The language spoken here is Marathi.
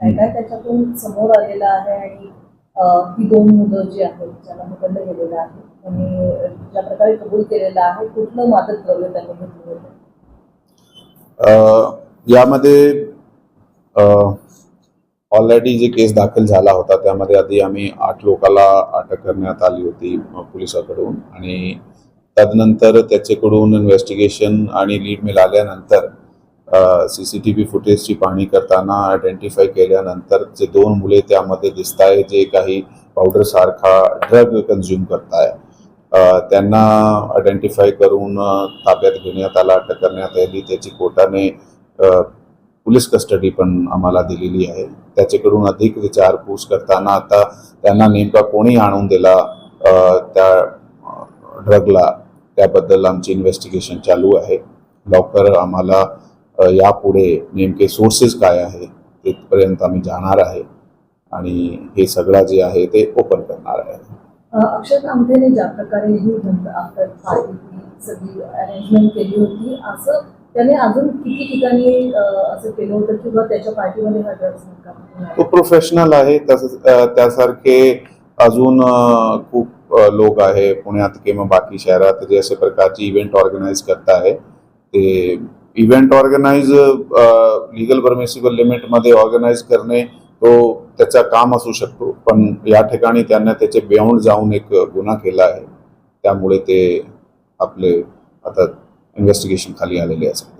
काय काय त्याच्यातून समोर आलेलं आहे आणि ही दोन मुलं जी आहेत ज्यांना पकडलं गेलेलं आहे आणि ज्या प्रकारे कबूल केलेलं आहे कुठलं मादक द्रव्य त्यांनी घेतलं होतं यामध्ये ऑलरेडी जे केस दाखल झाला होता त्यामध्ये आधी आम्ही आठ लोकाला अटक करण्यात आली होती पोलिसाकडून. आणि तदनंतर त्याच्याकडून इन्व्हेस्टिगेशन आणि लीड मिळाल्यानंतर सी सी टी व्ही फुटेजची पाहणी करताना आयडेंटिफाय केल्यानंतर जे दोन मुले त्यामध्ये दिसत आहे जे काही पावडरसारखा ड्रग कन्झ्युम करताय त्यांना आयडेंटिफाय करून ताब्यात घेण्यात आला अटक करण्यात आली. त्याची कोर्टाने पोलीस कस्टडी पण आम्हाला दिलेली आहे. त्याच्याकडून अधिक विचारपूस करताना आता त्यांना नेमका कोणी आणून दिला त्या ड्रगला त्याबद्दल आमची इन्व्हेस्टिगेशन चालू आहे. लवकर आम्हाला यापुढे नेमके सोर्सेस काय आहे तिथपर्यंत आम्ही जाणार आहे आणि हे सगळं जे आहे ते ओपन करणार आहे. अक्षय ज्या प्रकारे ही आफ्टर पार्टी सगळी अरेंजमेंट केली होती असं त्याने अजून किती ठिकाणी असं केलं होतं किंवा त्याच्या पार्टीमध्ये हा ड्रग्स तो प्रोफेशनल आहे त्यासारखे अजून खूप लोक आहे पुण्यात किंवा बाकी शहरात जे असे प्रकारचे इव्हेंट ऑर्गनाईज करत आहे ते इव्हेंट ऑर्गनाईज लिगल परमिसिबल लिमिटमध्ये ऑर्गनाईज करणे तो त्याचा काम असू शकतो. पण या ठिकाणी त्यांना त्याचे बियॉन्ड जाऊन एक गुन्हा केला आहे. त्यामुळे ते आपले आता इन्व्हेस्टिगेशन खाली आलेले असतात